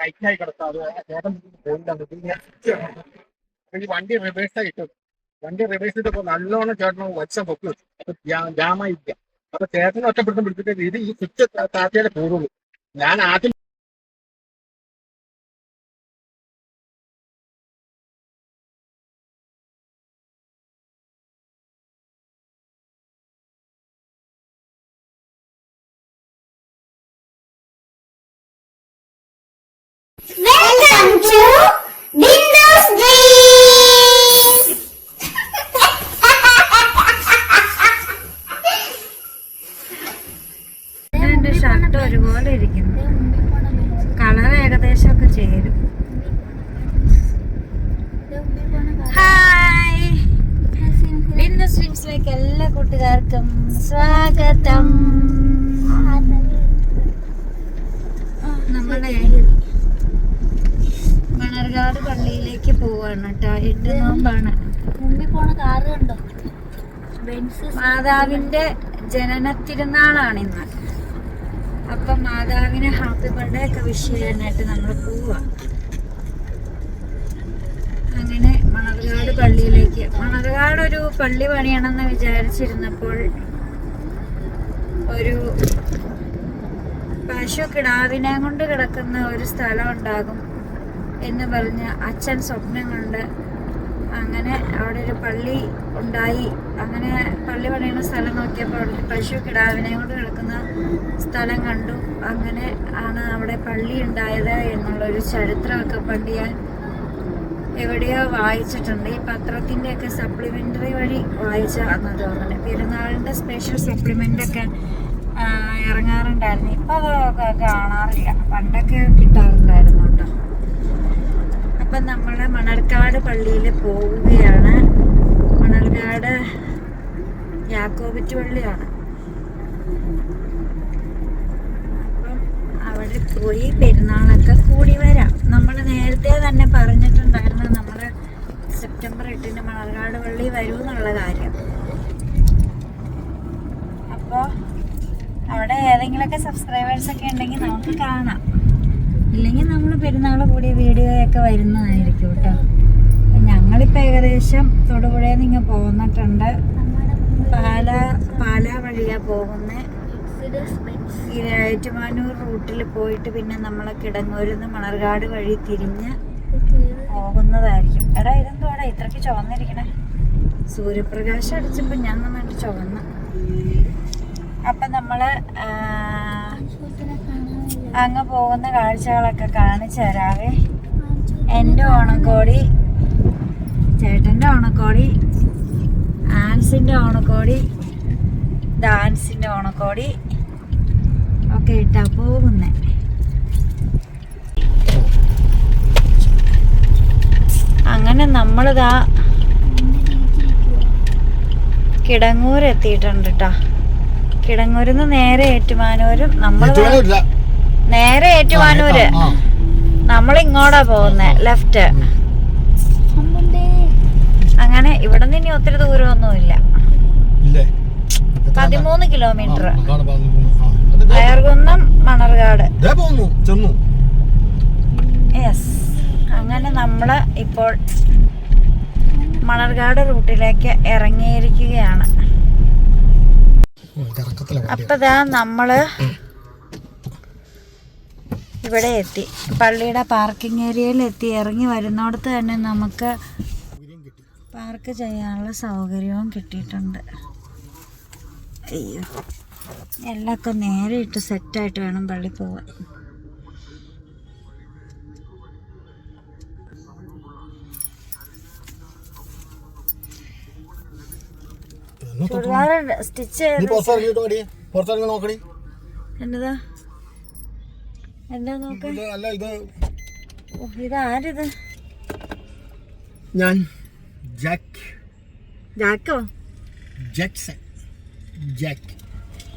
ടൈറ്റായി കിടക്കാം ഈ വണ്ടി റിവേഴ്സ് ആയിട്ട് വണ്ടി റിവേഴ്സ് ചെയ്തപ്പോ നല്ലോണം ചേട്ടൻ വച്ച പൊക്കി വെച്ചു. അപ്പൊ ജാമായിരിക്കാം അപ്പൊ ചേട്ടനെ ഒറ്റപ്പെടുത്തുമ്പോഴത്തേക്ക് ഇത് ഈ സ്വിച്ച് താത്തയുടെ കൂടുള്ളൂ ഞാൻ ആദ്യം എന്റെ ഷർട്ട് ഒരുപോലെ ഇരിക്കുന്നു. കളർ ഏകദേശം ഒക്കെ ചേരും. ഹായ്. ബിന്ദു സ്ട്രീംസിലേക്ക് എല്ലാ കൂട്ടുകാർക്കും സ്വാഗതം. നമ്മളെ മണർകാട് പള്ളിയിലേക്ക് പോവാണ് കേട്ടോ. എട്ട് നോമ്പാണ്. മുമ്പിൽ പോണ കാറ് കണ്ടോ മാതാവിന്റെ ജനന തിരുനാളാണ് ഇന്ന്. അപ്പൊ മാതാവിന് ഹാപ്പി ബർത്ത്ഡേ ഒക്കെ വിഷ് ചെയ്യാനായിട്ട് നമ്മൾ പോവാ. അങ്ങനെ മണർകാട് പള്ളിയിലേക്ക്. മണർകാട് ഒരു പള്ളി പണിയണമെന്ന് വിചാരിച്ചിരുന്നപ്പോൾ ഒരു പശു കിടാവിനെ കൊണ്ട് കിടക്കുന്ന ഒരു സ്ഥലം ഉണ്ടാകും എന്ന് പറഞ്ഞ് അച്ഛൻ സ്വപ്നം കണ്ട് അങ്ങനെ അവിടെ ഒരു പള്ളി ഉണ്ടായി. അങ്ങനെ പള്ളി പണിയുന്ന സ്ഥലം നോക്കിയപ്പോൾ അവിടെ ഒരു പശു കിടാവിനെ കൊണ്ട് കിടക്കുന്ന സ്ഥലം കണ്ടു. അങ്ങനെ ആണ് അവിടെ പള്ളി ഉണ്ടായത് എന്നുള്ളൊരു ചരിത്രമൊക്കെ പണ്ട് ഞാൻ എവിടെയോ വായിച്ചിട്ടുണ്ട്. ഈ പത്രത്തിന്റെ ഒക്കെ സപ്ലിമെന്ററി വഴി വായിച്ചാന്ന് തോന്നുന്നു. പെരുന്നാളിന്റെ സ്പെഷ്യൽ സപ്ലിമെന്റ് ഒക്കെ ഇറങ്ങാറുണ്ടായിരുന്നു. ഇപ്പം അതൊക്കെ കാണാറില്ല. പണ്ടൊക്കെ കിട്ടാറുണ്ടായിരുന്നു കേട്ടോ. അപ്പം നമ്മൾ മണർക്കാട് പള്ളിയിൽ പോവുകയാണ്. മണർക്കാട് യാക്കോബറ്റ് പള്ളിയാണ് അവിടെ പോയി പെരുന്നാളൊക്കെ കൂടി വരാം. നമ്മൾ നേരത്തെ തന്നെ പറഞ്ഞിട്ടുണ്ടായിരുന്നു നമ്മൾ സെപ്റ്റംബർ എട്ടിന് മണർകാട് പള്ളി വരൂ എന്നുള്ള കാര്യം. അപ്പോൾ അവിടെ ഏതെങ്കിലുമൊക്കെ സബ്സ്ക്രൈബേഴ്സ് ഒക്കെ ഉണ്ടെങ്കിൽ നമുക്ക് കാണാം. ഇല്ലെങ്കിൽ നമ്മൾ പെരുന്നാൾ കൂടിയ വീഡിയോ ഒക്കെ വരുന്നതായിരിക്കും കേട്ടോ. ഞങ്ങളിപ്പോൾ ഏകദേശം തൊടുപുഴയിൽ നിന്ന് പോന്നിട്ടുണ്ട്. പാല പാല വഴിയാണ് പോകുന്നത് ഏറ്റുമാനൂർ റൂട്ടിൽ പോയിട്ട് പിന്നെ നമ്മളെ കിടങ്ങൂരിൽ നിന്ന് മണർകാട് വഴി തിരിഞ്ഞ് പോകുന്നതായിരിക്കും. എടാ ഇതെന്തോടാ ഇത്രയ്ക്ക് ചുവന്നിരിക്കണേ. സൂര്യപ്രകാശം അടിച്ചപ്പോൾ ഞാൻ നന്നായിട്ട് ചുവന്ന. അപ്പം നമ്മൾ അങ്ങ് പോകുന്ന കാഴ്ചകളൊക്കെ കാണിച്ചു തരാവേ. എന്റെ ഓണക്കോടി ചേട്ടന്റെ ഓണക്കോടി ആൻസിന്റെ ഓണക്കോടി. ഡാൻസിന്റെ ഓണക്കോടി. ഒക്കെ ഇട്ടാ പോകുന്നേ. അങ്ങനെ നമ്മളിതാ കിടങ്ങൂർ എത്തിയിട്ടുണ്ട് കേട്ടാ കിടങ്ങൂരിൽ നിന്ന് നേരെ ഏറ്റുമാനൂരും. നമ്മൾ. നേരെ ഏറ്റുമാനൂര്. നമ്മൾ ഇങ്ങോട്ടാ പോകുന്നേ ലെഫ്റ്റ്. അങ്ങനെ ഇവിടെ നിന്ന് ഇനി ഒത്തിരി ദൂരമൊന്നും ഇല്ല? പതിമൂന്ന് കിലോമീറ്റർ. അയർകുന്നം മണർകാട്. യെസ് അങ്ങനെ നമ്മൾ ഇപ്പോൾ മണർകാട് റൂട്ടിലേക്ക് ഇറങ്ങിയിരിക്കുകയാണ്. അപ്പതാ നമ്മൾ ഇവിടെ എത്തി. പള്ളിയുടെ പാർക്കിംഗ് ഏരിയയിൽ എത്തി. ഇറങ്ങി വരുന്നിടത്ത് തന്നെ നമുക്ക് പാർക്ക് ചെയ്യാനുള്ള സൗകര്യവും കിട്ടിയിട്ടുണ്ട്. അയ്യോ. എല്ലാം നേരെ ഇട്ട് സെറ്റായിട്ട് വേണം പള്ളി പോവാൻ. ചുരിദാർ സ്റ്റിച്ച് ചെയ്ത് നോക്കടി. എന്നതാ എന്താ നോക്ക? ഇതാരിത് ഞാൻ. ജാക്ക് ജാക്കോ ജാക്സൺ ജാക്ക്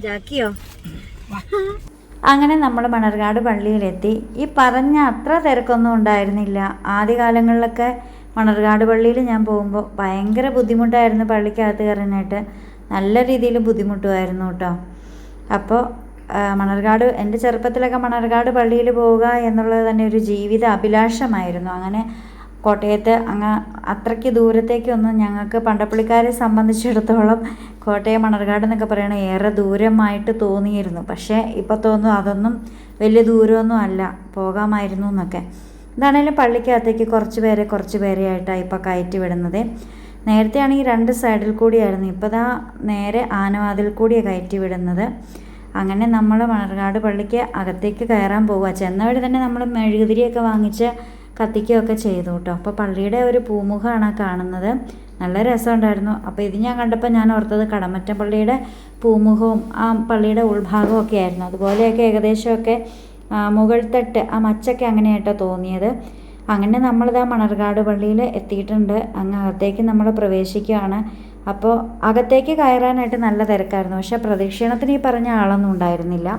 ജാക്കിയോ അങ്ങനെ നമ്മൾ മണർകാട് പള്ളിയിലെത്തി. ഈ പറഞ്ഞ അത്ര തിരക്കൊന്നും ഉണ്ടായിരുന്നില്ല. ആദ്യകാലങ്ങളിലൊക്കെ മണർകാട് പള്ളിയിൽ ഞാൻ പോകുമ്പോൾ ഭയങ്കര ബുദ്ധിമുട്ടായിരുന്നു പള്ളിക്കകത്ത് കയറാനായിട്ട്. നല്ല രീതിയിൽ ബുദ്ധിമുട്ടുമായിരുന്നു കേട്ടോ. അപ്പോൾ മണർകാട് എന്റെ ചെറുപ്പത്തിലൊക്കെ മണർകാട് പള്ളിയിൽ പോവുക എന്നുള്ളത് തന്നെ ഒരു ജീവിത അഭിലാഷമായിരുന്നു. അങ്ങനെ കോട്ടയത്ത് അങ്ങ് അത്രയ്ക്ക് ദൂരത്തേക്കൊന്നും ഞങ്ങൾക്ക് പണ്ടപ്പള്ളിക്കാരെ സംബന്ധിച്ചിടത്തോളം കോട്ടയം മണർകാട് എന്നൊക്കെ പറയണത് ഏറെ ദൂരമായിട്ട് തോന്നിയിരുന്നു. പക്ഷേ ഇപ്പോൾ തോന്നും അതൊന്നും വലിയ ദൂരമൊന്നും അല്ല. പോകാമായിരുന്നു എന്നൊക്കെ. എന്താണേലും പള്ളിക്കകത്തേക്ക് കുറച്ച് പേരെ കുറച്ച് പേരെ ആയിട്ടാണ് ഇപ്പോൾ കയറ്റി വിടുന്നത്. നേരത്തെ ആണെങ്കിൽ രണ്ട് സൈഡിൽ കൂടിയായിരുന്നു. ഇപ്പോൾ ദാ നേരെ ആനവാതിൽ കൂടിയാണ് കയറ്റി വിടുന്നത്. അങ്ങനെ നമ്മൾ മണർകാട് പള്ളിക്ക് അകത്തേക്ക് കയറാൻ പോവുക ചെന്ന വഴി തന്നെ നമ്മൾ മെഴുകുതിരിയൊക്കെ വാങ്ങിച്ച് കത്തിക്കുകയൊക്കെ ചെയ്തു കേട്ടോ. അപ്പോൾ പള്ളിയുടെ ഒരു പൂമുഖമാണ് കാണുന്നത്. നല്ല രസമുണ്ടായിരുന്നു. അപ്പോൾ ഇത് ഞാൻ കണ്ടപ്പോൾ ഞാൻ ഓർത്തത് കടമറ്റം പള്ളിയുടെ പൂമുഖവും ആ പള്ളിയുടെ ഉൾഭാഗവും ഒക്കെ ആയിരുന്നു. അതുപോലെയൊക്കെ ഏകദേശമൊക്കെ മുകൾത്തട്ട് മുകൾ തട്ട് ആ മച്ചൊക്കെ അങ്ങനെയായിട്ടോ തോന്നിയത്. അങ്ങനെ നമ്മളിത് ആ മണർകാട് പള്ളിയിൽ എത്തിയിട്ടുണ്ട്. അങ്ങ് അകത്തേക്ക് നമ്മൾ പ്രവേശിക്കുകയാണ്. അപ്പോൾ അകത്തേക്ക് കയറാനായിട്ട് നല്ല തിരക്കായിരുന്നു. പക്ഷേ പ്രദക്ഷിണത്തിന് ഈ പറഞ്ഞ ആളൊന്നും ഉണ്ടായിരുന്നില്ല.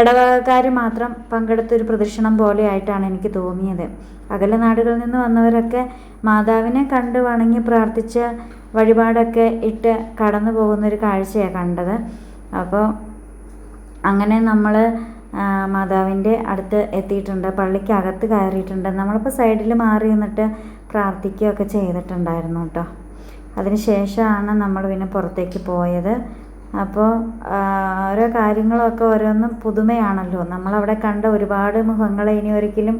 ഇടവകക്കാർ മാത്രം പങ്കെടുത്തൊരു പ്രദക്ഷിണം പോലെ ആയിട്ടാണ് എനിക്ക് തോന്നിയത്. അകല നാടുകളിൽ നിന്ന് വന്നവരൊക്കെ മാതാവിനെ കണ്ട് വണങ്ങി പ്രാർത്ഥിച്ച് വഴിപാടൊക്കെ ഇട്ട് കടന്നു പോകുന്നൊരു കാഴ്ചയാണ് കണ്ടത്. അപ്പോൾ അങ്ങനെ നമ്മൾ മാതാവിന്റെ അടുത്ത് എത്തിയിട്ടുണ്ട് പള്ളിക്കകത്ത് കയറിയിട്ടുണ്ട്. നമ്മളിപ്പോൾ സൈഡിൽ മാറി നിന്നിട്ട് പ്രാർത്ഥിക്കുകയൊക്കെ ചെയ്തിട്ടുണ്ടായിരുന്നു കേട്ടോ. അതിന് ശേഷമാണ് നമ്മൾ പിന്നെ പുറത്തേക്ക് പോയത്. അപ്പോൾ ഓരോ കാര്യങ്ങളൊക്കെ ഓരോന്നും പുതുമയാണല്ലോ. നമ്മളവിടെ കണ്ട ഒരുപാട് മുഖങ്ങളെ ഇനി ഒരിക്കലും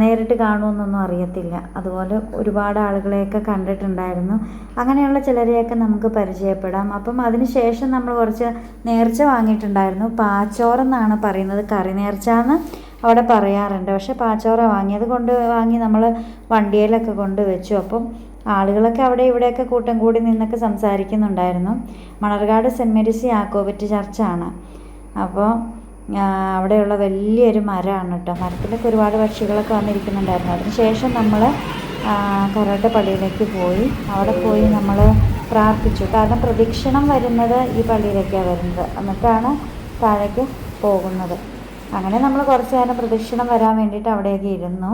നേരിട്ട് കാണുമെന്നൊന്നും അറിയത്തില്ല. അതുപോലെ ഒരുപാട് ആളുകളെയൊക്കെ കണ്ടിട്ടുണ്ടായിരുന്നു. അങ്ങനെയുള്ള ചിലരെയൊക്കെ നമുക്ക് പരിചയപ്പെടാം. അപ്പം അതിന് ശേഷം നമ്മൾ കുറച്ച് നേർച്ച വാങ്ങിയിട്ടുണ്ടായിരുന്നു. പാച്ചോറെന്നാണ് പറയുന്നത്. കറി നേർച്ച എന്ന് അവിടെ പറയാറുണ്ട്. പക്ഷേ പാച്ചോറ വാങ്ങിയത്. കൊണ്ട് വാങ്ങി നമ്മൾ വണ്ടിയിലൊക്കെ കൊണ്ട് വെച്ചു. അപ്പം ആളുകളൊക്കെ അവിടെ ഇവിടെയൊക്കെ കൂട്ടം കൂടി നിന്നൊക്കെ സംസാരിക്കുന്നുണ്ടായിരുന്നു. മണർകാട് സെന്റ് മേരീസ് യാക്കോബറ്റ് ചർച്ചാണ്. അപ്പോൾ അവിടെയുള്ള വലിയൊരു മരമാണ് കേട്ടോ. മരത്തിലൊക്കെ ഒരുപാട് പക്ഷികളൊക്കെ വന്നിരിക്കുന്നുണ്ടായിരുന്നു. അതിനുശേഷം നമ്മൾ കരോട്ട പള്ളിയിലേക്ക് പോയി. അവിടെ പോയി നമ്മൾ പ്രാർത്ഥിച്ചു. കാരണം പ്രദക്ഷിണം വരുന്നത് ഈ പള്ളിയിലേക്കാണ് വരുന്നത്. എന്നിട്ടാണ് താഴേക്ക് പോകുന്നത്. അങ്ങനെ നമ്മൾ കുറച്ച് നേരം പ്രദക്ഷിണം വരാൻ വേണ്ടിയിട്ട് അവിടെയൊക്കെ ഇരുന്നു.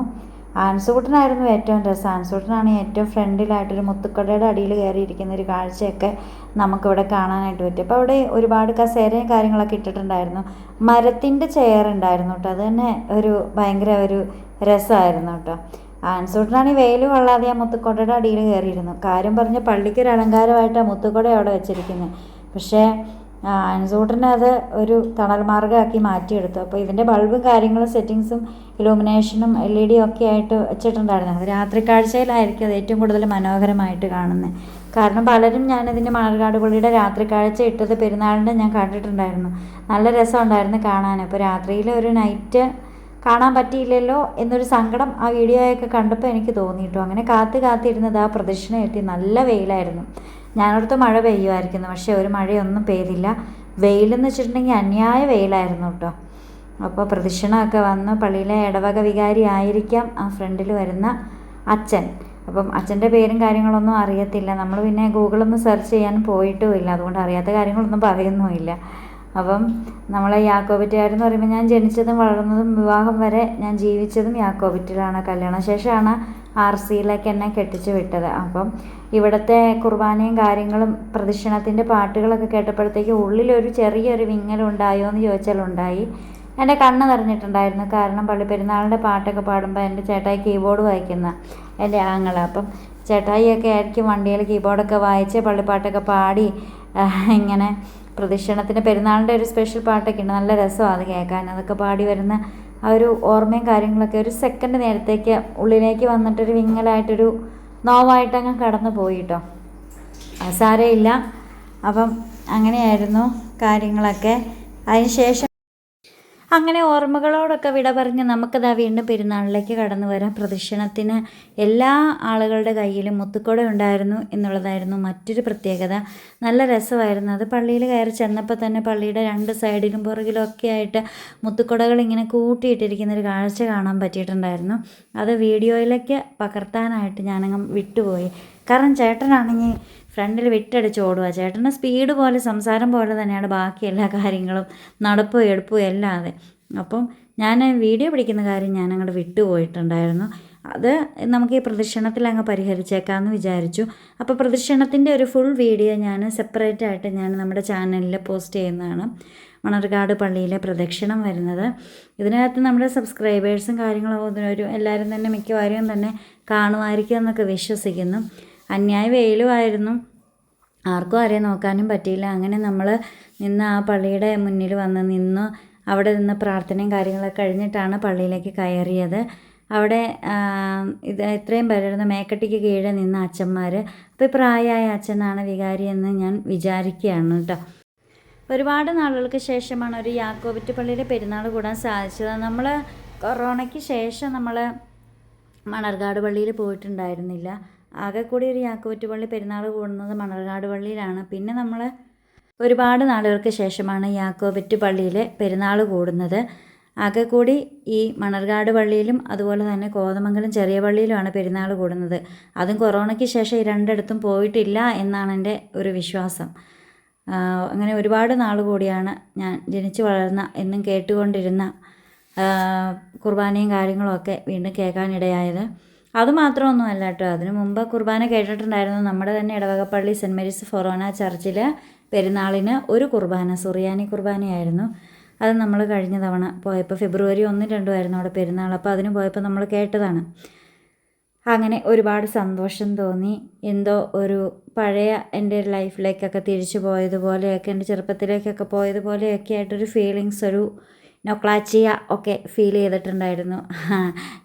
ആൻസൂട്ടനായിരുന്നു ഏറ്റവും രസം. ആൻസൂട്ടനാണ് ഏറ്റവും ഫ്രണ്ടിലായിട്ടൊരു മുത്തുക്കടയുടെ അടിയിൽ കയറിയിരിക്കുന്ന ഒരു കാഴ്ചയൊക്കെ നമുക്കിവിടെ കാണാനായിട്ട് പറ്റും. അപ്പോൾ അവിടെ ഒരുപാട് കസേരയും കാര്യങ്ങളൊക്കെ ഇട്ടിട്ടുണ്ടായിരുന്നു. മരത്തിന്റെ ചെയർ ഉണ്ടായിരുന്നു കേട്ടോ. അത് തന്നെ ഒരു ഭയങ്കര ഒരു രസമായിരുന്നു കേട്ടോ. ആൻസൂട്ടനാണ് ഈ വെയിൽ കൊള്ളാതെ ആ മുത്തുക്കൊടയുടെ അടിയിൽ കയറിയിരുന്നു. കാര്യം പറഞ്ഞ പള്ളിക്കൊരു അലങ്കാരമായിട്ടാണ് മുത്തുക്കൊട അവിടെ വെച്ചിരിക്കുന്നത്. പക്ഷേ അൻസൂട്ടനെ അത് ഒരു തണൽ മാർഗമാക്കി മാറ്റിയെടുത്തു. അപ്പോൾ ഇതിന്റെ ബൾബും കാര്യങ്ങളും സെറ്റിങ്സും ഇലൂമിനേഷനും എൽ ഇ ഡി ഒക്കെ ആയിട്ട് വെച്ചിട്ടുണ്ടായിരുന്നു. അത് രാത്രി കാഴ്ചയിലായിരിക്കും അത് ഏറ്റവും കൂടുതൽ മനോഹരമായിട്ട് കാണുന്നത്. കാരണം പലരും ഞാനിതിന്റെ മണർകാട് പള്ളിയുടെ രാത്രി കാഴ്ച ഇട്ടത് പെരുന്നാളിന്റെ ഞാൻ കണ്ടിട്ടുണ്ടായിരുന്നു. നല്ല രസമുണ്ടായിരുന്നു കാണാൻ അപ്പോൾ രാത്രിയിൽ ഒരു നൈറ്റ് കാണാൻ പറ്റിയില്ലല്ലോ എന്നൊരു സങ്കടം ആ വീഡിയോയൊക്കെ കണ്ടപ്പോൾ എനിക്ക് തോന്നിയിട്ടു അങ്ങനെ കാത്ത് കാത്തിരുന്നത് ആ പ്രദക്ഷിണം എത്തി നല്ല വെയിലായിരുന്നു. ഞാനടുത്ത് മഴ പെയ്യുമായിരിക്കുന്നു പക്ഷേ ഒരു മഴയൊന്നും പെയ്തില്ല. വെയിലെന്ന് വെച്ചിട്ടുണ്ടെങ്കിൽ അന്യായ വെയിലായിരുന്നു കേട്ടോ. അപ്പോൾ പ്രദക്ഷിണമൊക്കെ വന്ന് പള്ളിയിലെ ഇടവക വികാരി ആയിരിക്കാം ആ ഫ്രണ്ടിൽ വരുന്ന അച്ഛൻ. അപ്പം അച്ഛന്റെ പേരും കാര്യങ്ങളൊന്നും അറിയത്തില്ല. നമ്മൾ പിന്നെ ഗൂഗിളൊന്നും സെർച്ച് ചെയ്യാൻ പോയിട്ടുമില്ല അതുകൊണ്ട് അറിയാത്ത കാര്യങ്ങളൊന്നും പറയുന്നുമില്ല. അപ്പം നമ്മളെ യാക്കോബിറ്റുകാരെന്ന് പറയുമ്പോൾ ഞാൻ ജനിച്ചതും വളർന്നതും വിവാഹം വരെ ഞാൻ ജീവിച്ചതും യാക്കോബറ്റിലാണ്. കല്യാണശേഷമാണ് ആർ സിയിലേക്ക് എന്നെ കെട്ടിച്ചു വിട്ടത്. അപ്പം ഇവിടുത്തെ കുർബാനയും കാര്യങ്ങളും പ്രദക്ഷിണത്തിന്റെ പാട്ടുകളൊക്കെ കേട്ടപ്പോഴത്തേക്ക് ഉള്ളിലൊരു ചെറിയൊരു വിങ്ങലുണ്ടായോ എന്ന് ചോദിച്ചാൽ ഉണ്ടായി എന്റെ കണ്ണ് നിറഞ്ഞിട്ടുണ്ടായിരുന്നു. കാരണം പള്ളി പെരുന്നാളിന്റെ പാട്ടൊക്കെ പാടുമ്പോൾ എന്റെ ചേട്ടായി കീബോർഡ് വായിക്കുന്ന എന്റെ ആങ്ങള. അപ്പം ചേട്ടായിയൊക്കെ ആയിരിക്കും വണ്ടിയിൽ കീബോർഡൊക്കെ വായിച്ച് പള്ളിപ്പാട്ടൊക്കെ പാടി ഇങ്ങനെ പ്രദക്ഷിണത്തിന് പെരുന്നാളിന്റെ ഒരു സ്പെഷ്യൽ പാട്ടൊക്കെ ഉണ്ട്. നല്ല രസമാണ് അത് കേൾക്കാൻ. അതൊക്കെ പാടി വരുന്ന ആ ഒരു ഓർമ്മയും കാര്യങ്ങളൊക്കെ ഒരു സെക്കൻഡ് നേരത്തേക്ക് ഉള്ളിലേക്ക് വന്നിട്ടൊരു വിങ്ങലായിട്ടൊരു നോവായിട്ടങ്ങ് കടന്നു പോയി കേട്ടോ അത് സാരമില്ല അപ്പം അങ്ങനെയായിരുന്നു കാര്യങ്ങളൊക്കെ. അതിന് ശേഷം അങ്ങനെ ഓർമ്മകളോടൊക്കെ വിട പറഞ്ഞ് നമുക്കതാ വീണ്ടും പെരുന്നാളിലേക്ക് കടന്നു വരാം പ്രദക്ഷിണത്തിന് എല്ലാ ആളുകളുടെ കയ്യിലും മുത്തുക്കോട ഉണ്ടായിരുന്നു എന്നുള്ളതായിരുന്നു മറ്റൊരു പ്രത്യേകത. നല്ല രസമായിരുന്നു. അത് പള്ളിയിൽ കയറി ചെന്നപ്പോൾ തന്നെ പള്ളിയുടെ രണ്ട് സൈഡിലും പുറകിലും ഒക്കെ ആയിട്ട് മുത്തുക്കുടകൾ ഇങ്ങനെ കൂട്ടിയിട്ടിരിക്കുന്ന ഒരു കാഴ്ച കാണാൻ പറ്റിയിട്ടുണ്ടായിരുന്നു. അത് വീഡിയോയിലേക്ക് പകർത്താനായിട്ട് ഞാനങ്ങ് വിട്ടുപോയി. കാരണം ചേട്ടനാണെങ്കിൽ ഫ്രണ്ടിൽ വിട്ടടിച്ച് ഓടുക ചേട്ടന്റെ സ്പീഡ് പോലെ സംസാരം പോലെ തന്നെയാണ് ബാക്കി എല്ലാ കാര്യങ്ങളും. നടപ്പും എടുപ്പും എല്ലാം അതെ. അപ്പം ഞാൻ വീഡിയോ പിടിക്കുന്ന കാര്യം ഞാൻ അങ്ങോട്ട് വിട്ടുപോയിട്ടുണ്ടായിരുന്നു അത് നമുക്ക് ഈ പ്രദക്ഷിണത്തിൽ അങ്ങ് പരിഹരിച്ചേക്കാമെന്ന് വിചാരിച്ചു. അപ്പോൾ പ്രദക്ഷിണത്തിന്റെ ഒരു ഫുൾ വീഡിയോ ഞാൻ സെപ്പറേറ്റ് ആയിട്ട് ഞാൻ നമ്മുടെ ചാനലിൽ പോസ്റ്റ് ചെയ്യുന്നതാണ്. മണർകാട് പള്ളിയിലെ പ്രദക്ഷിണം വരുന്നത്. ഇതിനകത്ത് നമ്മുടെ സബ്സ്ക്രൈബേഴ്സും കാര്യങ്ങളും ഒരു എല്ലാവരും തന്നെ മിക്കവാറും തന്നെ കാണുമായിരിക്കും എന്നൊക്കെ വിശ്വസിക്കുന്നു. അന്യായ വെയിലുമായിരുന്നു ആർക്കും ആരെയും നോക്കാനും പറ്റിയില്ല. അങ്ങനെ നമ്മൾ നിന്ന് ആ പള്ളിയുടെ മുന്നിൽ വന്ന് നിന്നു അവിടെ നിന്ന് പ്രാർത്ഥനയും കാര്യങ്ങളൊക്കെ കഴിഞ്ഞിട്ടാണ് പള്ളിയിലേക്ക് കയറിയത്. അവിടെ ഇത് ഇത്രയും പേരുന്ന മേക്കട്ടിക്ക് കീഴെ നിന്ന അച്ഛന്മാർ അപ്പോൾ പ്രായമായ അച്ഛനാണ് വികാരി എന്ന് ഞാൻ വിചാരിക്കുകയാണ് കേട്ടോ ഒരുപാട് നാളുകൾക്ക് ശേഷമാണ് ഒരു യാക്കോബിറ്റ് പള്ളിയുടെ പെരുന്നാൾ കൂടാൻ സാധിച്ചത്. നമ്മൾ കൊറോണയ്ക്ക് ശേഷം നമ്മൾ മണർകാട് പള്ളിയിൽ പോയിട്ടുണ്ടായിരുന്നില്ല. ആകെ കൂടി ഒരു യാക്കോബറ്റ് പള്ളി പെരുന്നാൾ കൂടുന്നത് മണർകാട് പള്ളിയിലാണ്. പിന്നെ നമ്മൾ ഒരുപാട് നാളുകൾക്ക് ശേഷമാണ് യാക്കോബറ്റ് പള്ളിയിൽ പെരുന്നാൾ കൂടുന്നത്. ആകെ കൂടി ഈ മണർകാട് പള്ളിയിലും അതുപോലെ തന്നെ കോതമംഗലം ചെറിയ പള്ളിയിലുമാണ് പെരുന്നാൾ കൂടുന്നത്. അതും കൊറോണയ്ക്ക് ശേഷം ഈ രണ്ടിടത്തും പോയിട്ടില്ല എന്നാണ് എന്റെ ഒരു വിശ്വാസം. അങ്ങനെ ഒരുപാട് നാൾ കൂടിയാണ് ഞാൻ ജനിച്ചു വളർന്ന എന്നും കേട്ടുകൊണ്ടിരുന്ന കുർബാനയും കാര്യങ്ങളൊക്കെ വീണ്ടും കേൾക്കാനിടയായത്. അതുമാത്രമൊന്നുമല്ല കേട്ടോ. അതിനു മുമ്പ് കുർബാന കേട്ടിട്ടുണ്ടായിരുന്നു. നമ്മുടെ തന്നെ ഇടവകപ്പള്ളി സെന്റ് മേരീസ് ഫൊറോന ചർച്ചിൽ പെരുന്നാളിന് ഒരു കുർബാന സുറിയാനി കുർബാനയായിരുന്നു. അത് നമ്മൾ കഴിഞ്ഞ തവണ പോയപ്പോൾ ഫെബ്രുവരി ഒന്നും രണ്ടും ആയിരുന്നു അവിടെ പെരുന്നാൾ. അപ്പോൾ അതിന് പോയപ്പോൾ നമ്മൾ കേട്ടതാണ്. അങ്ങനെ ഒരുപാട് സന്തോഷം തോന്നി. എന്തോ ഒരു പഴയ എന്റെ ലൈഫിലേക്കൊക്കെ തിരിച്ചു പോയതുപോലെയൊക്കെ എന്റെ ചെറുപ്പത്തിലേക്കൊക്കെ പോയതുപോലെയൊക്കെ ആയിട്ടൊരു ഫീലിങ്സ് ഒരു നൊക്ലാച്ചിയ ഒക്കെ ഫീൽ ചെയ്തിട്ടുണ്ടായിരുന്നു.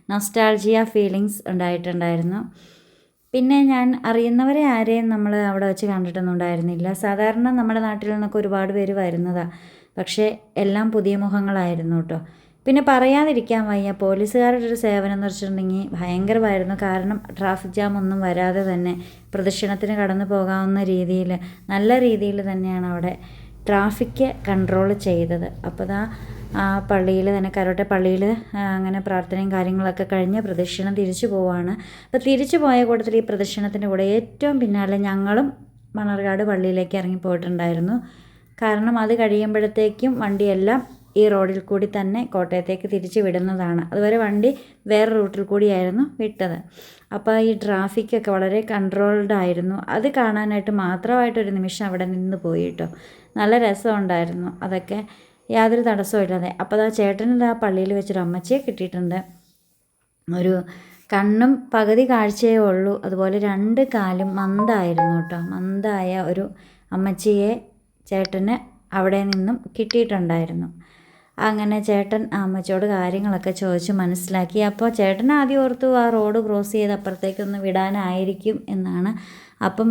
നൊസ്റ്റാൾജിയ ഫീലിങ്സ് ഉണ്ടായിട്ടുണ്ടായിരുന്നു. പിന്നെ ഞാൻ അറിയുന്നവരെ ആരെയും നമ്മൾ അവിടെ വെച്ച് കണ്ടിട്ടൊന്നും ഉണ്ടായിരുന്നില്ല. സാധാരണ നമ്മുടെ നാട്ടിൽ നിന്നൊക്കെ ഒരുപാട് പേര് വരുന്നതാണ് പക്ഷേ എല്ലാം പുതിയ മുഖങ്ങളായിരുന്നു കേട്ടോ. പിന്നെ പറയാതിരിക്കാൻ വയ്യ. പോലീസുകാരുടെ ഒരു സേവനം എന്ന് വെച്ചിട്ടുണ്ടെങ്കിൽ ഭയങ്കരമായിരുന്നു. കാരണം ട്രാഫിക് ജാം ഒന്നും വരാതെ തന്നെ പ്രദക്ഷിണത്തിന് കടന്നു പോകാവുന്ന രീതിയിൽ നല്ല രീതിയിൽ തന്നെയാണ് അവിടെ ട്രാഫിക് കൺട്രോൾ ചെയ്തത്. അപ്പോൾ ദാ ആ പള്ളിയിൽ തന്നെ കരോട്ടെ പള്ളിയിൽ അങ്ങനെ പ്രാർത്ഥനയും കാര്യങ്ങളൊക്കെ കഴിഞ്ഞ് പ്രദക്ഷിണം തിരിച്ചു പോവാണ്. അപ്പോൾ തിരിച്ചു പോയ കൂട്ടത്തിൽ ഈ പ്രദക്ഷിണത്തിന്റെ കൂടെ ഏറ്റവും പിന്നാലെ ഞങ്ങളും മണർകാട് പള്ളിയിലേക്ക് ഇറങ്ങി പോയിട്ടുണ്ടായിരുന്നു. കാരണം അത് കഴിയുമ്പോഴത്തേക്കും വണ്ടിയെല്ലാം ഈ റോഡിൽ കൂടി തന്നെ കോട്ടയത്തേക്ക് തിരിച്ച് വിടുന്നതാണ്. അതുവരെ വണ്ടി വേറെ റൂട്ടിൽ കൂടിയായിരുന്നു വിട്ടത്. അപ്പോൾ ഈ ട്രാഫിക്കൊക്കെ വളരെ കൺട്രോൾഡ് ആയിരുന്നു. അത് കാണാനായിട്ട് മാത്രമായിട്ടൊരു നിമിഷം അവിടെ നിന്ന് പോയി കേട്ടോ. നല്ല രസമുണ്ടായിരുന്നു അതൊക്കെ. യാതൊരു തടസ്സവും ഇല്ലാതെ അപ്പോൾ ആ ചേട്ടനുണ്ട് ആ പള്ളിയിൽ വെച്ചൊരു അമ്മച്ചിയെ കിട്ടിയിട്ടുണ്ട്. ഒരു കണ്ണും പകുതി കാഴ്ചയേ ഉള്ളൂ. അതുപോലെ രണ്ട് കാലും മന്ദായിരുന്നു കേട്ടോ. മന്ദായ ഒരു അമ്മച്ചിയെ ചേട്ടന് അവിടെ നിന്നും കിട്ടിയിട്ടുണ്ടായിരുന്നു. അങ്ങനെ ചേട്ടൻ ആ അമ്മച്ചിയോട് കാര്യങ്ങളൊക്കെ ചോദിച്ച് മനസ്സിലാക്കി. അപ്പോൾ ചേട്ടൻ ആദ്യം ഓർത്തു ആ റോഡ് ക്രോസ് ചെയ്ത് അപ്പുറത്തേക്കൊന്ന് വിടാനായിരിക്കും എന്നാണ്. അപ്പം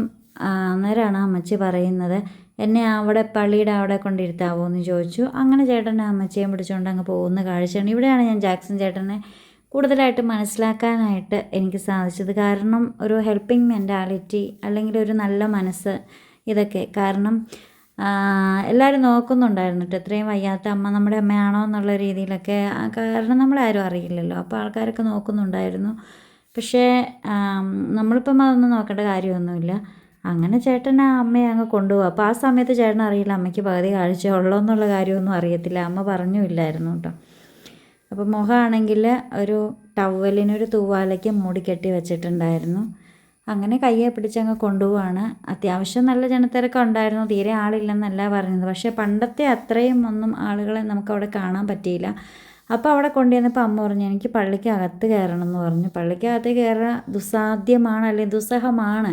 അന്നേരമാണ് അമ്മച്ചി പറയുന്നത് എന്നെ അവിടെ പള്ളിയുടെ അവിടെ കൊണ്ടിരുത്താവോ എന്ന് ചോദിച്ചു. അങ്ങനെ ചേട്ടനെ അമ്മച്ചിയെ പിടിച്ചുകൊണ്ട് അങ്ങ് പോകുന്ന കാഴ്ചയാണ് ഇവിടെയാണ് ഞാൻ ജാക്സൺ ചേട്ടനെ കൂടുതലായിട്ട് മനസ്സിലാക്കാനായിട്ട് എനിക്ക് സാധിച്ചത്. കാരണം ഒരു ഹെൽപ്പിംഗ് മെന്റാലിറ്റി അല്ലെങ്കിൽ ഒരു നല്ല മനസ്സ് ഇതൊക്കെ. കാരണം എല്ലാവരും നോക്കുന്നുണ്ടായിരുന്നു കേട്ടോ ഇത്രയും വയ്യാത്ത അമ്മ നമ്മുടെ അമ്മയാണോ എന്നുള്ള രീതിയിലൊക്കെ കാരണം നമ്മളാരും അറിയില്ലല്ലോ. അപ്പോൾ ആൾക്കാരൊക്കെ നോക്കുന്നുണ്ടായിരുന്നു. പക്ഷേ നമ്മളിപ്പം അതൊന്നും നോക്കേണ്ട കാര്യമൊന്നുമില്ല. അങ്ങനെ ചേട്ടനെ അമ്മയെ അങ്ങ് കൊണ്ടുപോകും അപ്പോൾ ആ സമയത്ത് ചേട്ടൻ അറിയില്ല അമ്മയ്ക്ക് പകുതി കാഴ്ച ഉള്ളോ എന്നുള്ള കാര്യമൊന്നും അറിയത്തില്ല. അമ്മ പറഞ്ഞുമില്ലായിരുന്നു കേട്ടോ. അപ്പോൾ മുഖമാണെങ്കിൽ ഒരു ടവലിനൊരു തൂവാലയ്ക്ക് മൂടി കെട്ടി വെച്ചിട്ടുണ്ടായിരുന്നു. അങ്ങനെ കയ്യെ പിടിച്ചങ്ങ് കൊണ്ടുപോവാണ്. അത്യാവശ്യം നല്ല ജനത്തിരക്കം ഉണ്ടായിരുന്നു. തീരെ ആളില്ലെന്നല്ല പറഞ്ഞത്. പക്ഷേ പണ്ടത്തെ അത്രയും ഒന്നും ആളുകളെ നമുക്ക് അവിടെ കാണാൻ പറ്റിയില്ല. അപ്പോൾ അവിടെ കൊണ്ടുവന്നപ്പോൾ അമ്മ പറഞ്ഞു എനിക്ക് പള്ളിക്കകത്ത് കയറണം എന്ന് പറഞ്ഞു. പള്ളിക്കകത്ത് കയറുക ദുസ്സാധ്യമാണ് അല്ലെങ്കിൽ ദുസ്സഹമാണ്.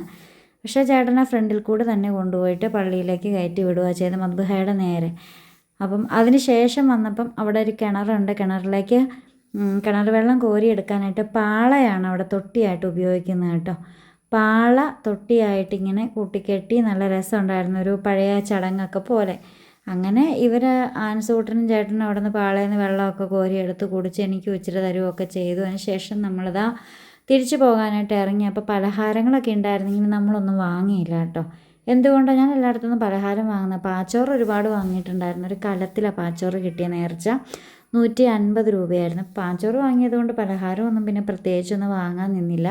പക്ഷേ ചേട്ടനെ ഫ്രണ്ടിൽ കൂടെ തന്നെ കൊണ്ടുപോയിട്ട് പള്ളിയിലേക്ക് കയറ്റി വിടുക ചെയ്ത് മദ്ബഹയുടെ നേരെ. അപ്പം അതിന് ശേഷം വന്നപ്പം അവിടെ ഒരു കിണറുണ്ട്. കിണറിലേക്ക് കിണർ വെള്ളം കോരിയെടുക്കാനായിട്ട് പാളയാണ് അവിടെ തൊട്ടിയായിട്ട് ഉപയോഗിക്കുന്നത് കേട്ടോ. പാള തൊട്ടിയായിട്ട് ഇങ്ങനെ കൂട്ടിക്കെട്ടി നല്ല രസമുണ്ടായിരുന്നു. ഒരു പഴയ ചടങ്ങൊക്കെ പോലെ. അങ്ങനെ ഇവർ ആൻസൂട്ടനും ചേട്ടനും അവിടെ നിന്ന് പാളയിൽ നിന്ന് വെള്ളമൊക്കെ കോരിയെടുത്ത് കുടിച്ച് എനിക്ക് ഇച്ചിരി തരുമൊക്കെ ചെയ്തു. അതിന് ശേഷം നമ്മളിതാ തിരിച്ചു പോകാനായിട്ട് ഇറങ്ങി. അപ്പോൾ പലഹാരങ്ങളൊക്കെ ഉണ്ടായിരുന്നെങ്കിൽ നമ്മളൊന്നും വാങ്ങിയില്ല കേട്ടോ. എന്തുകൊണ്ടാണ് ഞാൻ എല്ലായിടത്തു നിന്നും പലഹാരം വാങ്ങുന്നത്. പാച്ചോറ് ഒരുപാട് വാങ്ങിയിട്ടുണ്ടായിരുന്നു. ഒരു കലത്തിലാണ് പാച്ചോറ് കിട്ടിയ നേർച്ച. നൂറ്റി അൻപത് രൂപയായിരുന്നു. പാച്ചോറ് വാങ്ങിയത് കൊണ്ട് പലഹാരമൊന്നും പിന്നെ പ്രത്യേകിച്ചൊന്നും വാങ്ങാൻ നിന്നില്ല.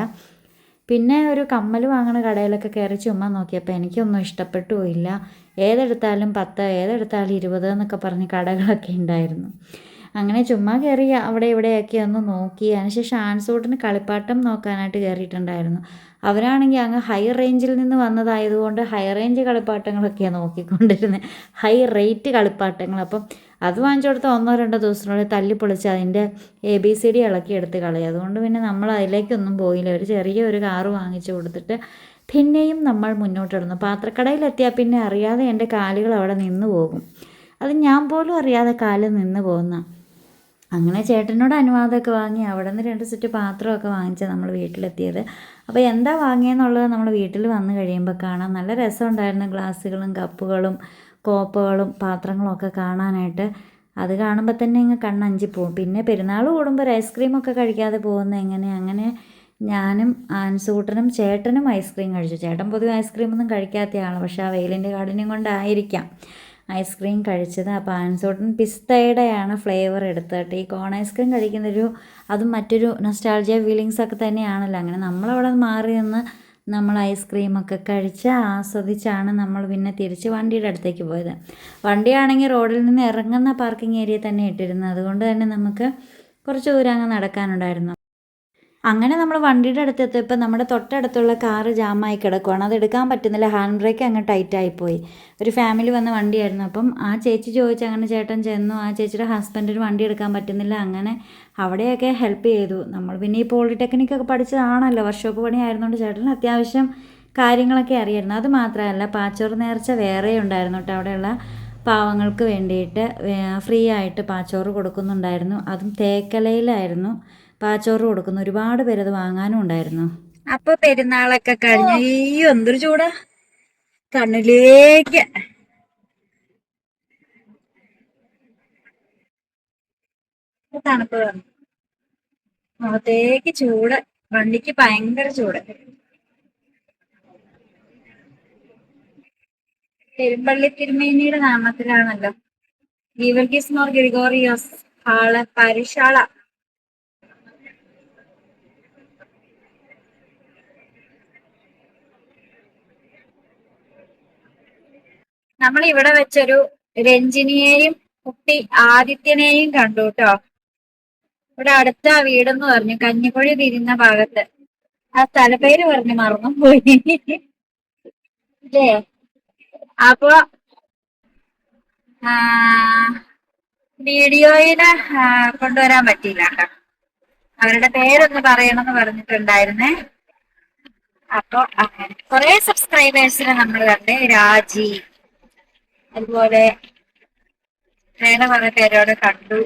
പിന്നെ ഒരു കമ്മൽ വാങ്ങണ കടയിലൊക്കെ കയറി ചുമ്മാ നോക്കിയപ്പോൾ എനിക്കൊന്നും ഇഷ്ടപ്പെട്ടു പോയില്ല ഏതെടുത്താലും പത്ത് ഏതെടുത്താലും ഇരുപത് എന്നൊക്കെ പറഞ്ഞ് കടകളൊക്കെ ഉണ്ടായിരുന്നു. അങ്ങനെ ചുമ്മാ കയറി അവിടെ ഇവിടെയൊക്കെ ഒന്ന് നോക്കി. അതിനുശേഷം ആൻസൂട്ടിന് കളിപ്പാട്ടം നോക്കാനായിട്ട് കയറിയിട്ടുണ്ടായിരുന്നു അവരാണെങ്കിൽ അങ്ങ് ഹൈ റേഞ്ചിൽ നിന്ന് വന്നതായതുകൊണ്ട് ഹൈ റേഞ്ച് കളിപ്പാട്ടങ്ങളൊക്കെയാണ് നോക്കിക്കൊണ്ടിരുന്നത് ഹൈ റേറ്റ് കളിപ്പാട്ടങ്ങൾ. അപ്പം അത് വാങ്ങിച്ചു ഒന്നോ രണ്ടോ ദിവസത്തിനുള്ളിൽ തല്ലി പൊളിച്ച് അതിന്റെ എ ബി സി ഡി ഇളക്കി എടുത്ത് കളയും. അതുകൊണ്ട് പിന്നെ നമ്മൾ അതിലേക്കൊന്നും പോയില്ല. ഒരു ചെറിയ ഒരു കാറ് വാങ്ങിച്ചു കൊടുത്തിട്ട് പിന്നെയും നമ്മൾ മുന്നോട്ടിടുന്നു പാത്രക്കടയിലെത്തിയാൽ പിന്നെ അറിയാതെ എന്റെ കാലുകൾ അവിടെ നിന്ന് പോകും. അത് ഞാൻ പോലും അറിയാതെ കാലിൽ നിന്ന് പോകുന്ന അങ്ങനെ ചേട്ടനോട് അനുവാദമൊക്കെ വാങ്ങി അവിടെ നിന്ന് രണ്ട് സെറ്റ് പാത്രമൊക്കെ വാങ്ങിച്ച് നമ്മൾ വീട്ടിലെത്തിയത്. അപ്പോൾ എന്താ വാങ്ങിയെന്നുള്ളത് നമ്മൾ വീട്ടിൽ വന്നു കഴിയുമ്പോൾ കാണാം. നല്ല രസമുണ്ടായിരുന്നു ഗ്ലാസ്സുകളും കപ്പുകളും കോപ്പുകളും പാത്രങ്ങളൊക്കെ കാണാനായിട്ട്. അത് കാണുമ്പോൾ തന്നെ ഇങ്ങ് കണ്ണഞ്ചി പോകും പിന്നെ പെരുന്നാൾ കൂടുമ്പോൾ ഒരു ഐസ്ക്രീമൊക്കെ കഴിക്കാതെ പോകുന്നത് എങ്ങനെ? അങ്ങനെ ഞാനും ആൻസൂട്ടനും ചേട്ടനും ഐസ്ക്രീം കഴിച്ചു. ചേട്ടൻ പൊതുവെ ഐസ്ക്രീമൊന്നും കഴിക്കാത്ത ആളാണ് പക്ഷേ ആ വെയിലിന്റെ കാഠിന്യം കൊണ്ടായിരിക്കാം. ഐസ്ക്രീം കഴിച്ചത്. അപ്പോൾ ആൻസോട്ടൻ പിസ്തയുടെയാണ് ഫ്ലേവർ എടുത്തിട്ട് ഈ കോൺ ഐസ്ക്രീം കഴിക്കുന്നൊരു അതും മറ്റൊരു നസ്റ്റാൾജിയ ഫീലിങ്സ് ഒക്കെ തന്നെയാണല്ലോ. അങ്ങനെ നമ്മളവിടെ മാറി നിന്ന് നമ്മൾ ഐസ്ക്രീമൊക്കെ കഴിച്ച് ആസ്വദിച്ചാണ് നമ്മൾ പിന്നെ തിരിച്ച് വണ്ടിയുടെ അടുത്തേക്ക് പോയത്. വണ്ടിയാണെങ്കിൽ റോഡിൽ നിന്ന് ഇറങ്ങുന്ന പാർക്കിംഗ് ഏരിയ തന്നെ ഇട്ടിരുന്നത്. അതുകൊണ്ട് തന്നെ നമുക്ക് കുറച്ച് ദൂരം അങ്ങ് നടക്കാനുണ്ടായിരുന്നു. അങ്ങനെ നമ്മൾ വണ്ടിയുടെ അടുത്ത് എത്തിയപ്പോൾ നമ്മുടെ തൊട്ടടുത്തുള്ള കാറ് ജാമായി കിടക്കുവാണ്. അത് എടുക്കാൻ പറ്റുന്നില്ല. ഹാൻഡ് ബ്രേക്ക് അങ്ങ് ടൈറ്റായി പോയി ഒരു ഫാമിലി വന്ന വണ്ടിയായിരുന്നു. അപ്പം ആ ചേച്ചി ചോദിച്ചു അങ്ങനെ ചേട്ടൻ ചെന്നു. ആ ചേച്ചിയുടെ ഹസ്ബൻഡിന് വണ്ടി എടുക്കാൻ പറ്റുന്നില്ല. അങ്ങനെ അവിടെയൊക്കെ ഹെൽപ്പ് ചെയ്തു. നമ്മൾ പിന്നെ ഈ പോളിടെക്നിക് ഒക്കെ പഠിച്ചതാണല്ലോ. വർക്ക്ഷോപ്പ് പണി ആയിരുന്നുകൊണ്ട് ചേട്ടന് അത്യാവശ്യം കാര്യങ്ങളൊക്കെ അറിയായിരുന്നു. അത് മാത്രമല്ല പാച്ചോറ് നേർച്ച വേറെ ഉണ്ടായിരുന്നു കേട്ടോ. അവിടെയുള്ള പാവങ്ങൾക്ക് വേണ്ടിയിട്ട് ഫ്രീ ആയിട്ട് പാച്ചോറ് കൊടുക്കുന്നുണ്ടായിരുന്നു. അതും തേക്കലയിലായിരുന്നു. പാച്ചോറ് കൊടുക്കുന്നു. ഒരുപാട് പേര് അത് വാങ്ങാനും ഉണ്ടായിരുന്നു. അപ്പൊ പെരുന്നാളൊക്കെ കഴിഞ്ഞ എന്തൊരു ചൂടാ. കണ്ണിലേക്ക് തണുപ്പ് മുഖത്തേക്ക് ചൂട്. വണ്ടിക്ക് ഭയങ്കര ചൂട്. പെരുമ്പള്ളി തിരുമേനിയുടെ നാമത്തിലാണല്ലോ. ഗീവർഗീസ് മോർ ഗ്രിഗോറിയോസ് ഹാൾ പരിശാള. നമ്മൾ ഇവിടെ വെച്ചൊരു രഞ്ജിനിയെയും കുട്ടി ആദിത്യനെയും കണ്ടു കേട്ടോ ഇവിടെ അടുത്ത വീടെന്ന് പറഞ്ഞു കഞ്ഞിക്കുഴി തിരിഞ്ഞ ഭാഗത്ത്. ആ സ്ഥലപ്പേര് പറഞ്ഞു മറന്നു പോയി അല്ലേ അപ്പൊ വീഡിയോയിൽ കൊണ്ടുവരാൻ പറ്റിയില്ല കേട്ടോ അവരുടെ പേരൊന്ന് പറയണമെന്ന് പറഞ്ഞിട്ടുണ്ടായിരുന്നേ. അപ്പൊ കുറെ സബ്സ്ക്രൈബേഴ്സിനെ നമ്മൾ കണ്ടേ. രാജി. അതുപോലെ വേറെ കുറെ പേരോട് കണ്ടു.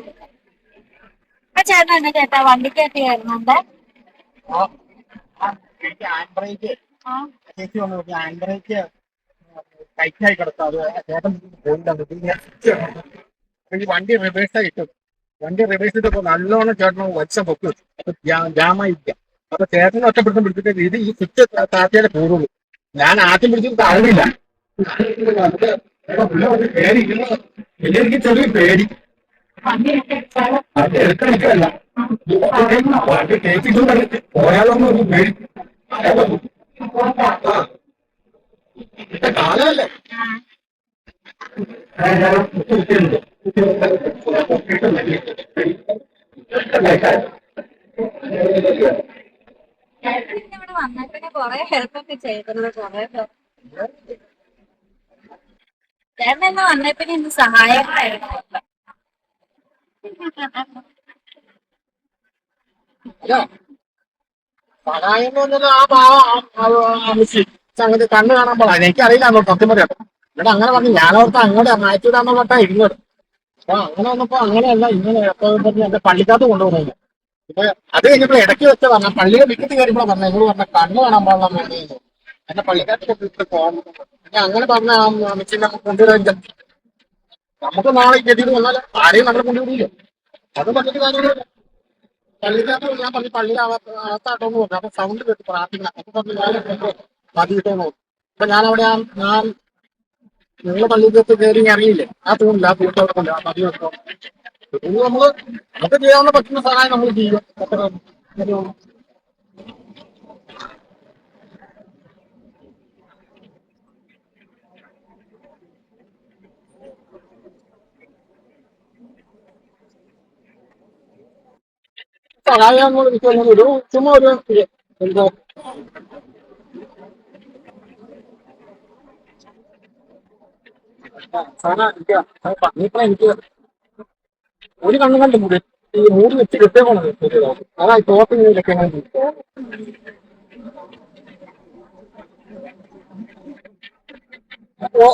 ആ ചേട്ടൻ എന്നാ ചേട്ടാ വണ്ടിക്കകത്ത് കയറുന്നുണ്ട് ചേട്ടൻ വണ്ടി റിവേഴ്സ് ആയിട്ട് വണ്ടി റിവേഴ്സ് ചെയ്തപ്പോ നല്ലോണം ചേട്ടൻ വച്ച പൊക്ക് ജാമായില്ല അപ്പൊ ചേട്ടനെ ഒറ്റപ്പെടുത്തും പിടിച്ചിട്ട് ഇത് ഈ സ്വിച്ച് താത്തയുടെ കൂടുള്ളൂ ഞാൻ ആദ്യം പിടിച്ചിട്ട് താഴില്ല എനിക്ക് ചെറിയ പേടി. എടുക്കണിക്കല്ല പോയാലൊന്നും ഒരു പേടി. കാലല്ലേ ഇവിടെ വന്നപ്പോഴേ കുറെ ഹെൽപ്പ് ഒക്കെ ചെയ്തല്ലോ കുറെ ചേട്ടൻ എന്ന് കണ്ണ് കാണാൻ പോകാം. എനിക്കറിയില്ല അങ്ങോട്ട് സത്യം പറയാം. ഇവിടെ അങ്ങനെ പറഞ്ഞു ഞാനോർത്ത് അങ്ങോട്ട് മാറ്റിവിടാന്ന് പറഞ്ഞാ ഇരുന്നത്. അപ്പൊ അങ്ങനെ വന്നപ്പോ അങ്ങനെയല്ല ഇങ്ങനെ പറഞ്ഞ് എന്റെ പള്ളിക്കകത്ത് കൊണ്ടുപോകുന്നത്. പിന്നെ അത് കഴിഞ്ഞപ്പോ ഇടയ്ക്ക് വെച്ച പറഞ്ഞ പള്ളിയുടെ വിക്കറ്റ് കയറിയപ്പോ പറഞ്ഞ നിങ്ങൾ പറഞ്ഞ കണ്ണ് കാണാൻ പാടില്ല എന്നെ പള്ളിക്കകത്ത് കൊണ്ടിട്ട് പിന്നെ അങ്ങനെ പറഞ്ഞ ആ മിസ്സിനെ കൊണ്ടുവരാൻ. നമുക്ക് നാളെ ഗതിയിൽ വന്നാൽ ആരെയും നമ്മളെ കൊണ്ടുവിടില്ലോ അത് പറഞ്ഞിട്ട് കാര്യമില്ല. പള്ളിക്കകത്ത് ഞാൻ പറഞ്ഞു പള്ളിയുടെ അകത്താട്ടോന്ന് പറഞ്ഞു. അപ്പൊ സൗണ്ട് കേട്ട് പ്രാർത്ഥിക്കണം. അപ്പൊ പറഞ്ഞു ഞാൻ മതി കിട്ടുമെന്ന് പറഞ്ഞു. അപ്പൊ ഞാൻ അവിടെ ഞാൻ നിങ്ങളെ പള്ളിക്കകത്ത് കയറി ഇറങ്ങിയില്ലേ ആ തൂണില്ല ആ തൂണിന്റെ അവിടെ കൊണ്ട്? മതി വെക്കോ നമ്മൾ നമുക്ക് ചെയ്യാവുന്ന പറ്റുന്ന സഹായം നമ്മൾ ചെയ്യും സഹായം ഒരു ഒരു എന്തോ എനിക്ക് ഒരു കണ്ണും കണ്ടു മൂടി ഈ മൂടി വെച്ച് കെട്ടിയപ്പോണത് അതാ ടോപ്പിങ്ങിലൊക്കെ അങ്ങനെ അപ്പോ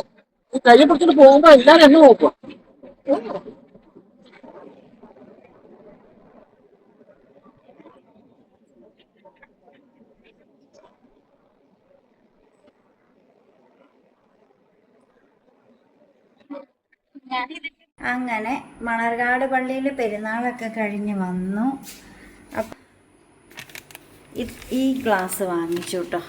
ഈ കൈ പിടിച്ചിട്ട് പോകുമ്പോ എല്ലാരും എന്നെ നോക്കുക അങ്ങനെ മണർകാട് പള്ളിയിൽ പെരുന്നാളൊക്കെ കഴിഞ്ഞ് വന്നു. ഈ ഗ്ലാസ് വാങ്ങിച്ചു കേട്ടോ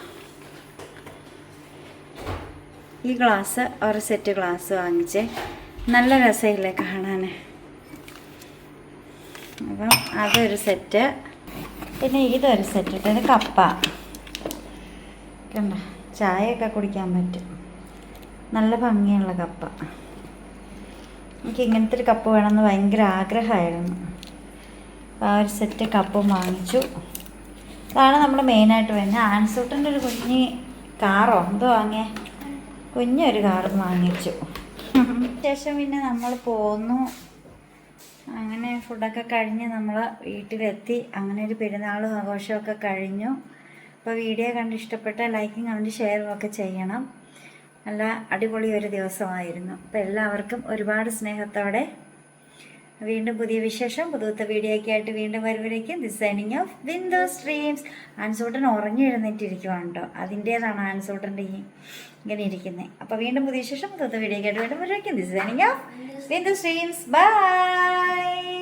ഈ ഗ്ലാസ് ഒരു സെറ്റ് ഗ്ലാസ് വാങ്ങിച്ചേ. നല്ല രസമില്ലേ കാണാൻ അപ്പം അതൊരു സെറ്റ് പിന്നെ ഇതൊരു സെറ്റ് ഇട്ടത് കപ്പ. കണ്ട? ചായയൊക്കെ കുടിക്കാൻ പറ്റും. നല്ല ഭംഗിയുള്ള കപ്പ. എനിക്ക് ഇങ്ങനത്തെ ഒരു കപ്പ് വേണമെന്ന് ഭയങ്കര ആഗ്രഹമായിരുന്നു. ആ ഒരു സെറ്റ് കപ്പും വാങ്ങിച്ചു. അതാണ് നമ്മൾ മെയിനായിട്ട് വരുന്നത്. ആൻസൂട്ടന്റെ ഒരു കുഞ്ഞ് കാറോ? എന്തോ വാങ്ങിയേ? കുഞ്ഞൊരു കാറും വാങ്ങിച്ചു. ശേഷം പിന്നെ നമ്മൾ പോന്നു. അങ്ങനെ ഫുഡൊക്കെ കഴിഞ്ഞ് നമ്മൾ വീട്ടിലെത്തി. അങ്ങനെ ഒരു പെരുന്നാളും ആഘോഷമൊക്കെ കഴിഞ്ഞു. അപ്പോൾ വീഡിയോ കണ്ട് ഇഷ്ടപ്പെട്ട ലൈക്കും കമന്റ് ഷെയറും ഒക്കെ ചെയ്യണം. നല്ല അടിപൊളി ഒരു ദിവസമായിരുന്നു. അപ്പോൾ എല്ലാവർക്കും ഒരുപാട് സ്നേഹത്തോടെ വീണ്ടും പുതിയ വിശേഷം പുതുത്ത വീഡിയോ ഒക്കെ ആയിട്ട് വീണ്ടും വരുമ്പോഴേക്കും ഡിസൈനിങ് ഓഫ് വിൻഡോ സ്ട്രീംസ് ആൻസൂട്ടൻ ഉറങ്ങി എഴുന്നേറ്റിരിക്കുവാണ് കേട്ടോ. അതിന്റേതാണ് ആൻസൂട്ടന്റെ ഈ ഇങ്ങനെ ഇരിക്കുന്നത് അപ്പോൾ വീണ്ടും പുതിയ വിശേഷം പുതുത്ത വീഡിയോ ആയിട്ട് വീണ്ടും വരുമ്പോഴേക്കും designing of window streams bye